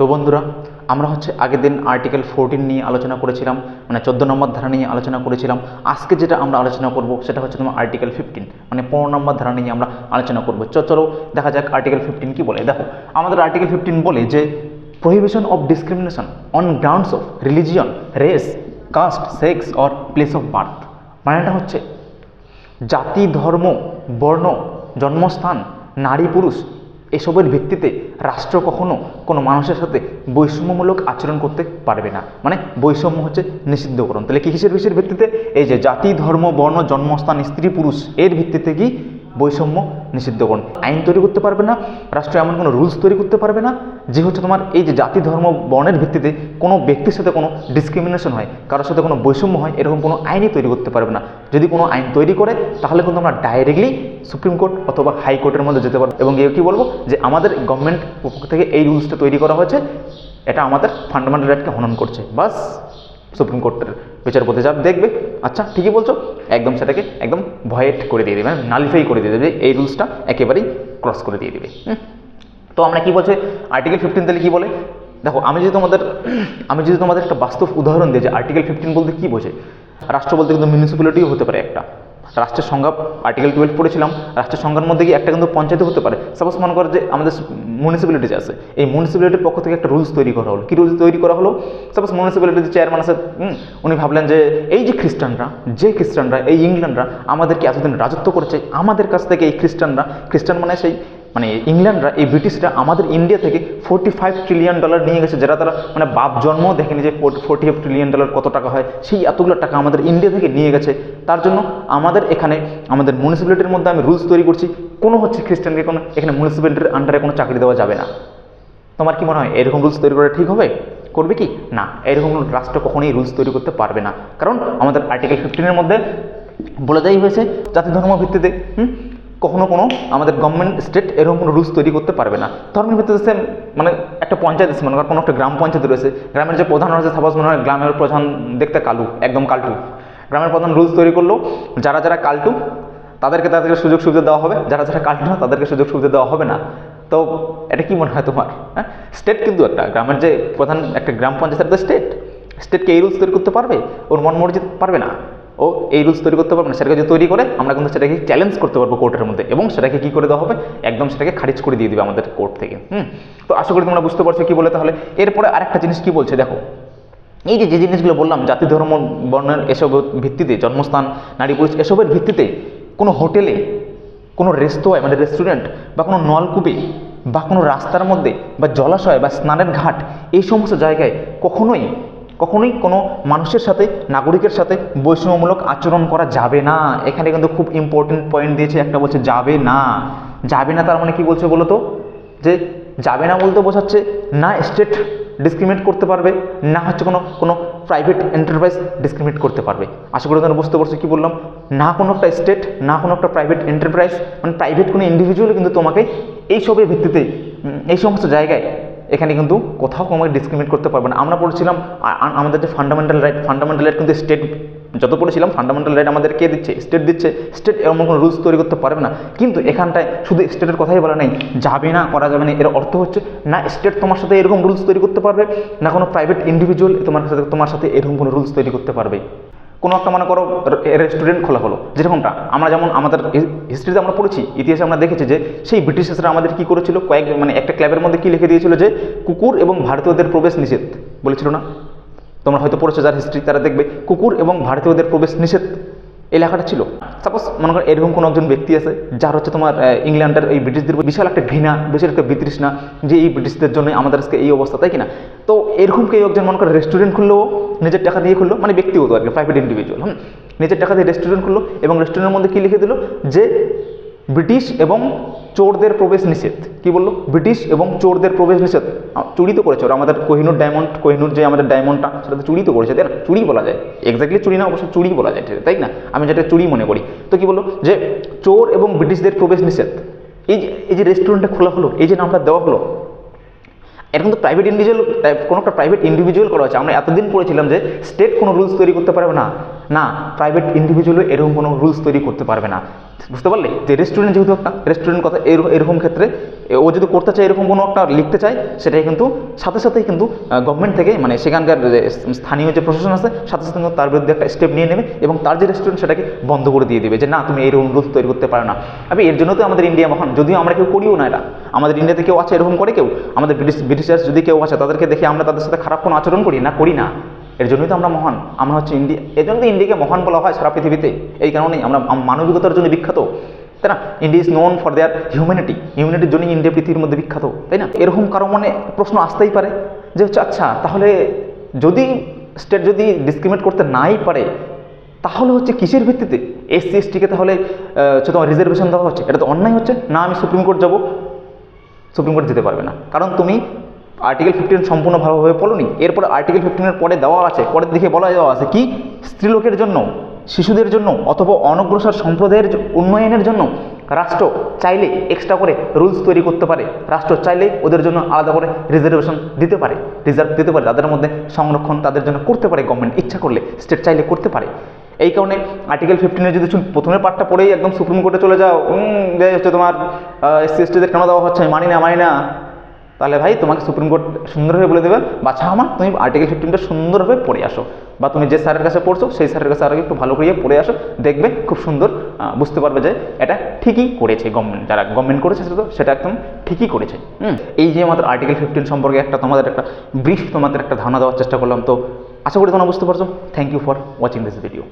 তো বন্ধুরা, আমরা হচ্ছে আগের দিন আর্টিকেল ফোরটিন নিয়ে আলোচনা করেছিলাম মানে চোদ্দ নম্বর ধারা নিয়ে আলোচনা করেছিলাম। আজকে যেটা আমরা আলোচনা করব, সেটা হচ্ছে তোমার আর্টিকেল ফিফটিন মানে পনেরো নম্বর ধারা নিয়ে আমরা আলোচনা করব। চলো দেখা যাক আর্টিকেল ফিফটিন কি বলে। দেখো, আমাদের আর্টিকেল ফিফটিন বলে যে prohibition of discrimination on grounds of religion race caste sex or place of birth মানেটা হচ্ছে, জাতি, ধর্ম, বর্ণ, জন্মস্থান, নারী, পুরুষ, এসবের ভিত্তিতে রাষ্ট্র কখনো কোনো মানুষের সাথে বৈষম্যমূলক আচরণ করতে পারবে না। মানে বৈষম্য হচ্ছে নিষিদ্ধকরণ। তাহলে কি কিসের কিসের ভিত্তিতে? এই যে জাতি, ধর্ম, বর্ণ, জন্মস্থান, স্ত্রী, পুরুষ, এর ভিত্তিতে কি বৈষম্য নিষিদ্ধকরণ আইন তৈরি করতে পারবে না, রাষ্ট্র এমন কোনো রুলস তৈরি করতে পারবে না, যে হচ্ছে তোমার এই যে জাতি, ধর্ম, বর্ণের ভিত্তিতে কোনো ব্যক্তির সাথে কোনো ডিসক্রিমিনেশন হয়, কারোর সাথে কোনো বৈষম্য হয়, এরকম কোনো আইনই তৈরি করতে পারবে না। যদি কোনো আইন তৈরি করে, তাহলে কিন্তু আমরা ডাইরেক্টলি সুপ্রিম কোর্ট অথবা হাইকোর্টের মধ্যে যেতে পারব। এবং এও কি বলব? যে আমাদের গভর্নমেন্ট পক্ষ থেকে এই রুলসটা তৈরি করা হয়েছে, এটা আমাদের ফান্ডামেন্টাল রাইটকে হনন করছে। বাস। সুপ্রিম কোর্টের বিচারপতি যা দেখবে আচ্ছা ঠিকই বলছো, একদম সেটাকে একদম ভয়েট করে দিয়ে দেবে মানে নালিফাই করে দিয়ে দেবে, এই রুলসটা একেবারেই ক্রস করে দিয়ে দেবে তো আমরা কি বলছে আর্টিকেল ফিফটিন তাহলে কী বলে? দেখো, আমি যদি তোমাদের, আমি যদি তোমাদের একটা বাস্তব উদাহরণ দিই যে আর্টিকেল ফিফটিন বলতে কী বোঝে, রাষ্ট্র বলতে কিন্তু মিউনিসিপ্যালিটিও হতে পারে একটা। রাষ্ট্রের সংজ্ঞা আর্টিকেল টুয়েলভ পড়েছিলাম, রাষ্ট্রের সংজ্ঞার মধ্যে গিয়ে একটা কিন্তু পঞ্চায়েত হতে পারে। সাপোজ মনে করে যে আমাদের মিউনিসিপ্যালিটি আছে, এই মিউনিসিপ্যালিটির পক্ষ থেকে একটা রুলস তৈরি করা হলো। কী রুলস তৈরি করা হলো? সাপোজ মিউনিসিপ্যালিটির চেয়ারম্যান আছে উনি ভাবলেন যে এই যে খ্রিস্টানরা যে খ্রিস্টানরা, এই ইংল্যান্ডরা আমাদেরকে এতদিন রাজত্ব করেছে, আমাদের কাছ থেকে এই খ্রিস্টানরা, খ্রিস্টান মানে সেই মানে ইংল্যান্ডরা এই ব্রিটিশরা আমাদের ইন্ডিয়া থেকে ফোর্টি ফাইভ ট্রিলিয়ন ডলার নিয়ে গেছে, যারা তারা মানে বাপ জন্ম দেখেনি যে ফোর্টি ফাইভ ট্রিলিয়ন ডলার কত টাকা হয়, সেই এতগুলো টাকা আমাদের ইন্ডিয়া থেকে নিয়ে গেছে। তার জন্য আমাদের এখানে, আমাদের মিউনিসিপ্যালিটির মধ্যে আমি রুলস তৈরি করছি, কোনো হচ্ছে খ্রিস্টানকে কোনো, এখানে মিউনিসিপ্যালিটির আন্ডারে কোনো চাকরি দেওয়া যাবে না। তোমার কি মনে হয়, এরকম রুলস তৈরি করা ঠিক হবে? করবে কি? না, এরকম রাষ্ট্র কখনোই রুলস তৈরি করতে পারবে না। কারণ আমাদের আর্টিকেল ফিফটিনের মধ্যে বলে দেওয়াই হয়েছে জাতি ধর্ম ভিত্তিতে, হুম? কখনো কোনো আমাদের গভর্নমেন্ট স্টেট এরকম কোনো রুলস তৈরি করতে পারবে না। ধর্মের ভিত্তিতে same মানে একটা পঞ্চায়েত আছে, মনে কোনো একটা গ্রাম পঞ্চায়েত রয়েছে। গ্রামের যে প্রধান রয়েছে সাপোজ মনে হয় গ্রামের প্রধান দেখতে কালু, একদম কালটু। গ্রামের প্রধান রুলস তৈরি করল, যারা যারা কালটু, তাদেরকে তাদেরকে সুযোগ সুবিধা দেওয়া হবে। যারা যারা কালটু না, তাদেরকে সুযোগ সুবিধা দেওয়া হবে না। তো এটা কি মনে হয় তোমার? হ্যাঁ? স্টেট কিন্তু একটা, গ্রামের যে প্রধান একটা গ্রাম পঞ্চায়েতের তো স্টেট স্টেটকে এই রুলস তৈরি করতে পারবে? ওর মন মর্জি পারবে না? ও এই রুলস তৈরি করতে পারবে না, সেটাকে যদি তৈরি করে, আমরা কিন্তু সেটাকে চ্যালেঞ্জ করতে পারব কোর্টের মধ্যে এবং সেটাকে কী করে দেওয়া হবে? একদম সেটাকে খারিজ করে দিয়ে দিবে আমাদের কোর্ট থেকে, হুম? তো আশা করি তোমরা বুঝতে পারছ কি বলে তাহলে। এরপরে আরেকটা জিনিস কি বলছে, দেখো, এই যে যে জিনিসগুলো বললাম, জাতি, ধর্ম, বর্ণের এসব ভিত্তিতে, জন্মস্থান, নারী, পুরুষ, এসবের ভিত্তিতে কোনো হোটেলে, কোনো রেস্তোরাঁ মানে রেস্টুরেন্ট বা কোনো নলকূপে বা কোনো রাস্তার মধ্যে বা জলাশয় বা স্নানের ঘাট, এই সমস্ত জায়গায় কখনোই কখনোই কোনো মানুষের সাথে, নাগরিকের সাথে বৈষম্যমূলক আচরণ করা যাবে না। এখানে কিন্তু খুব ইম্পর্টেন্ট পয়েন্ট দিয়েছে, একটা বলছে যাবে না। যাবে না তার মানে কি বলছে বলো তো যে যাবে না বলতে বোঝাচ্ছে না স্টেট ডিসক্রিমিনেট করতে পারবে, না হচ্ছে কোনো কোনো প্রাইভেট এন্টারপ্রাইজ ডিসক্রিমিনেট করতে পারবে। আশা করি তোমরা বুঝতে পারছ কি বললাম? না কোনো একটা স্টেট না কোনো একটা প্রাইভেট এন্টারপ্রাইজ মানে প্রাইভেট কোনো ইন্ডিভিজুয়াল কিন্তু তোমাকে এইসবের ভিত্তিতে এই সমস্ত জায়গায় এখানে কিন্তু কোথাও তোমাকে ডিসক্রিমিনেট করতে পারবে না। আমরা পড়েছিলাম আমাদের যে ফান্ডামেন্টাল রাইট ফান্ডামেন্টাল রাইট কিন্তু স্টেট যত পড়েছিলাম ফান্ডামেন্টাল রাইট আমাদের কে দিচ্ছে? স্টেট দিচ্ছে। স্টেট এমন কোনো রুলস তৈরি করতে পারবে না। কিন্তু এখানটায় শুধু স্টেটের কথাই বলা নেই, যাবে না, করা যাবে না, এর অর্থ হচ্ছে, না স্টেট তোমার সাথে এরকম রুলস তৈরি করতে পারবে, না কোনো প্রাইভেট ইন্ডিভিজুয়াল তোমার সাথে তোমার সাথে এরকম কোনো রুলস তৈরি করতে পারবে। কোনো একটা মনে করো রেস্টুরেন্ট খোলা হলো, যেরকমটা আমরা যেমন আমাদের হিস্ট্রিতে আমরা পড়েছি, ইতিহাসে আমরা দেখেছি যে সেই ব্রিটিশরা আমাদের কি করেছিল, কয়েক মানে একটা ক্লাবের মধ্যে কি লিখে দিয়েছিল যে কুকুর এবং ভারতীয়দের প্রবেশ নিষেধ, বলেছিল না? তোমরা হয়তো পড়েছো যার হিস্ট্রি তারা দেখবে, কুকুর এবং ভারতীয়দের প্রবেশ নিষেধ। এই লেখাটা ছিল। সাপোজ মনে করেন এরকম কোনো একজন ব্যক্তি আছে, যার হচ্ছে তোমার ইংল্যান্ডের এই ব্রিটিশদের বিশাল একটা ঘৃণা, বিশাল একটা বিতৃষ্ণা যে এই ব্রিটিশদের জন্য আমাদের আজকে এই অবস্থা, তাই কিনা? তো এরকম কেউ একজন মনে করেন রেস্টুরেন্ট খুললো, নিজের টাকা দিয়ে খুললো মানে ব্যক্তিগত আর কি প্রাইভেট ইন্ডিভিজুয়াল হুম? নিজের টাকা দিয়ে রেস্টুরেন্ট খুললো এবং রেস্টুরেন্টের মধ্যে কী লিখে দিল? যে ব্রিটিশ এবং চোরদের প্রবেশ নিষেধ। কি বলল? ব্রিটিশ এবং চোরদের প্রবেশ নিষেধ। চুরি তো করেছে ওরা। আমাদের কোহিনুর ডায়মন্ড কোহিনুর যে আমাদের ডায়মন্ডটা, সেটা তো চুরি তো করেছে, তাই না? চুরি বলা যায়। এক্স্যাক্টলি চুরি না, অবশ্য চুরি বলা যায়, তাই না? আমি যেটা চুরি মনে করি। তো কি বলল? যে চোর এবং ব্রিটিশদের প্রবেশ নিষেধ। এই যে এই যে রেস্টুরেন্টটা খোলা হলো, এই যে নামটা দেওয়া হলো, এটা কিন্তু প্রাইভেট ইন্ডিভিজুয়াল কোনো একটা প্রাইভেট ইন্ডিভিজুয়াল করা হচ্ছে আমরা এতদিন পড়েছিলাম যে স্টেট কোনো রুলস তৈরি করতে পারবে না। না প্রাইভেট ইন্ডিভিজুয়ালও এরকম কোনো রুলস তৈরি করতে পারবে না। বুঝতে পারলে? যে রেস্টুরেন্ট যেহেতু একটা রেস্টুরেন্ট কথা এর- এরকম ক্ষেত্রে, ও যদি করতে চায়, এরকম কোনো একটা লিখতে চায়, সেটাই কিন্তু, সাথে সাথেই কিন্তু গভর্নমেন্ট থেকে মানে সেখানকার স্থানীয় যে প্রশাসন আছে, সাথে সাথে তার বিরুদ্ধে একটা স্টেপ নিয়ে নেবে এবং তার যে রেস্টুরেন্ট সেটাকে বন্ধ করে দিয়ে দেবে যে, না, তুমি এরকম রুলস তৈরি করতে পারো না। আমি এর জন্য তো আমাদের ইন্ডিয়া মহান। যদিও আমরা কেউ করিও না এটা। আমাদের ইন্ডিয়াতে কেউ আছে এরকম করে কেউ? আমাদের ব্রিটিশ ব্রিটিশার্স যদি কেউ আছে তাদেরকে দেখে আমরা তাদের সাথে খারাপ কোনো আচরণ করি? না করি না। এর জন্যই তো আমরা মহান। আমরা হচ্ছে ইন্ডিয়া এর জন্য তো ইন্ডিয়াকে মহান বলা হয় সারা পৃথিবীতে। এই কারণেই আমরা মানবিকতার জন্য বিখ্যাত। তাই না? India is known for their humanity হিউম্যানিটির জন্য ইন্ডিয়া পৃথিবীর মধ্যে বিখ্যাত। তাই না? এরকম কারও মনে প্রশ্ন আসতেই পারে যে হচ্ছে আচ্ছা তাহলে যদি স্টেট যদি ডিসক্রিমিনেট করতে নাই পারে, তাহলে হচ্ছে কিসের ভিত্তিতে? এসসি এসটিকে তাহলে হচ্ছে তোমার রিজার্ভেশন দেওয়া হচ্ছে? এটা তো অন্যায় হচ্ছে। না, আমি সুপ্রিম কোর্ট যাব। সুপ্রিম কোর্ট যেতে পারবে না। কারণ তুমি আর্টিকেল ফিফটিন সম্পূর্ণ ভালোভাবে পড়োনি। এরপরে আর্টিকেল ফিফটিনের পরে দেওয়া আছে, পরের দিকে বলা দেওয়া আছে কি? স্ত্রীলোকের জন্য, শিশুদের জন্য অথবা অনগ্রসর সম্প্রদায়ের উন্নয়নের জন্য রাষ্ট্র চাইলে এক্সট্রা করে রুলস তৈরি করতে পারে। রাষ্ট্র চাইলে ওদের জন্য আলাদা করে রিজার্ভেশন দিতে পারে রিজার্ভ দিতে পারে, তাদের মধ্যে সংরক্ষণ তাদের জন্য করতে পারে গভর্নমেন্ট ইচ্ছা করলে স্টেট চাইলে করতে পারে। এই কারণে আর্টিকেল ফিফটিনে যদি প্রথমের পার্টটা পড়েই একদম সুপ্রিম কোর্টে চলে যাও হচ্ছে তোমার এসসি এসটিদের কেন দেওয়া হচ্ছে? মানি না মানি না। তাহলে ভাই তোমাকে সুপ্রিম কোর্ট সুন্দরভাবে বলে দেবে, বাছা আমার, তুমি আর্টিকেল ফিফটিনটা সুন্দরভাবে পড়ে আসো। বা তুমি যে স্যারের কাছে পড়ছো, সেই স্যারের কাছে আরও একটু ভালো করে পড়ে আসো, দেখবে খুব সুন্দর বুঝতে পারবে যে এটা ঠিকই করেছে গভর্নমেন্ট যারা গভর্নমেন্ট করেছে সেটা সেটা একদম ঠিকই করেছে। এই যে আমাদের আর্টিকেল ফিফটিন সম্পর্কে একটা তোমাদের একটা ব্রিফ তোমাদের একটা ধারণা দেওয়ার চেষ্টা করলাম, তো আশা করি তোমরা বুঝতে পারছ। Thank you for watching this video